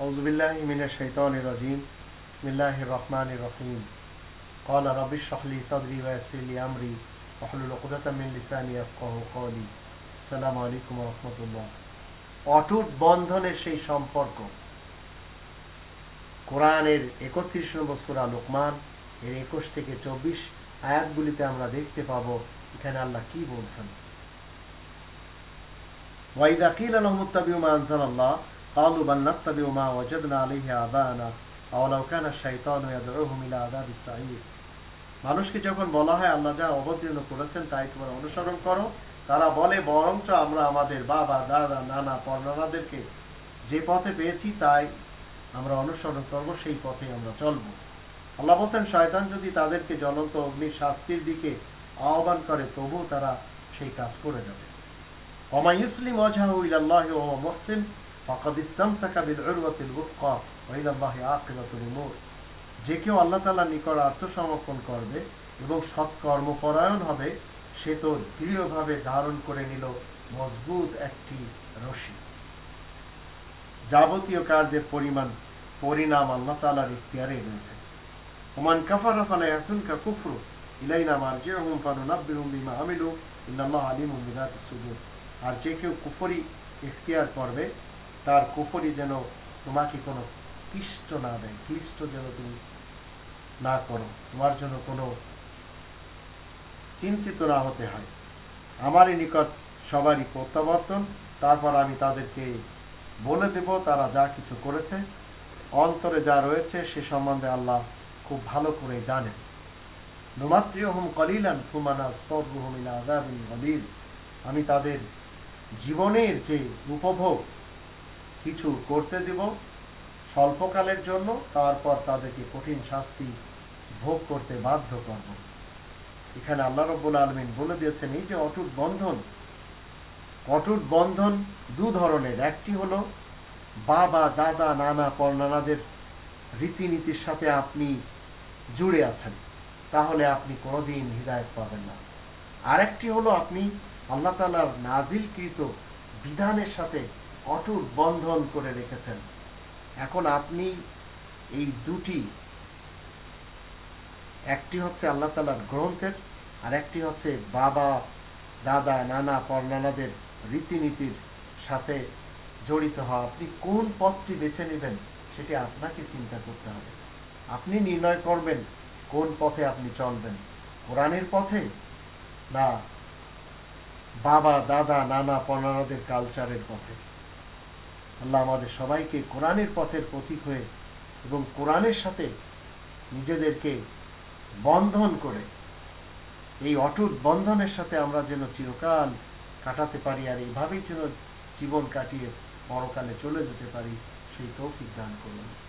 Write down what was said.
أعوذ بالله من الشيطان الرجيم بسم الله الرحمن الرحيم قال رب اشرح لي صدري ويسر لي أمري واحلل عقدة من لساني يفقهوا قولي السلام عليكم ورحمة الله অটুট বন্ধনের সেই সম্পর্ক কোরআনের একত্রিশ নম্বর সুরা লোকমান এর একুশ থেকে চব্বিশ আয়াতগুলিতে আমরা দেখতে পাবো এখানে আল্লাহ কি বলছেন وإذا قيل لهم اتبعوا ما أنزل الله قالوا بل نتبع ما وجدنا عليه آباءنا أولو كان الشيطان يدعوهم إلى عذاب السعير মানুষকে যখন বলা হয় আল্লাহ যা অবতীর্ণ করেছেন তাই তোমরা অনুসরণ করো তারা বলে বরঞ্চ আমরা আমাদের বাবা দাদা নানা পর্ণাদেরকে যে পথে পেয়েছি তাই আমরা অনুসরণ করব সেই পথে আমরা চলব আল্লাহ বলছেন শয়তান যদি তাদেরকে জ্বলন্ত অগ্নির শাস্তির দিকে আহ্বান করে তবু তারা সেই কাজ করে যাবে ومن يسلم وجهه إلى الله فقد استمسك بالعروه الوثقى والى الله عاقبه الامور যে কেউ আল্লাহ তাআলা নিকট আত্মসমর্পণ করবে এবং সৎ কর্মপরায়ণ হবে, সে তো দৃঢ়ভাবে ধারণ করে নিল মজবুত একটি রশি। যাবতীয় কার্যের পরিমাণ, পরিণাম আল্লাহ তাআলার ইখতিয়ারে রয়েছে। ওমান কাফারা ফালা ইয়াসুলকা কুফরু ইলাইনা মারজিউহুম ফানুনাব্বিহুম বিমা আমিলু, ইন্নাল্লাহ আলিমুম বিযাতিস সুদূর আর যে কেউ কুফরি ইখতিয়ার করবে তার কুফরি যেন তোমাকে কোনো ক্লিষ্ট না দেয়, ক্লিষ্ট যেন তুমি না করো। তোমার জন্য কোনো চিন্তিত না হতে হয়। আমারই নিকট সবারই প্রত্যাবর্তন। তারপর আমি তাদেরকে বলে দেব, তারা যা কিছু করেছে। অন্তরে যা রয়েছে, সে সম্বন্ধে আল্লাহ খুব ভালো করে জানেন। নুমাত্রিয়হম কলিলান ফুমানা স্তরহুম ইলা আমি তাদের জীবনের যে উপভোগ কিছু করতে দেব স্বল্পকালের জন্য, তারপর তাদেরকে কঠিন শাস্তি ভোগ করতে বাধ্য করব। এখানে আল্লাহ রব্বুল আলমিন বলে দিয়েছেন, এই যে অটুট বন্ধন অটুট বন্ধন দু ধরনের। একটি হলো বাবা, দাদা, নানা, পরনানাদের রীতিনীতির সাথে আপনি জুড়ে আছেন। তাহলে আপনি কোনোদিন হৃদায়ত পাবেন না। আরেকটি হলো আপনি আল্লাহ তালার নাজিলকৃত বিধানের সাথে অটুট বন্ধন করে রেখেছেন। এখন আপনি এই দুটি, একটি হচ্ছে আল্লাহ তালার গ্রন্থের আর একটি হচ্ছে বাবা, দাদা, নানা, পরনানাদের রীতিনীতির সাথে জড়িত হওয়া। আপনি কোন পথটি বেছে নেবেন সেটি আপনাকে চিন্তা করতে হবে। আপনি নির্ণয় করবেন কোন পথে আপনি চলবেন। কোরআনের পথে না বাবা, দাদা, নানা পনানাদের কালচারের পথে? আল্লাহ আমাদের সবাইকে কোরআনের পথের প্রতীক হয়ে এবং কোরআনের সাথে নিজেদেরকে বন্ধন করে। এই অটুট বন্ধনের সাথে আমরা যেন চিরকাল কাটাতে পারি আর এইভাবেই যেন জীবন কাটিয়ে পরকালে চলে যেতে পারি, সেই তৌফিক দান করুন।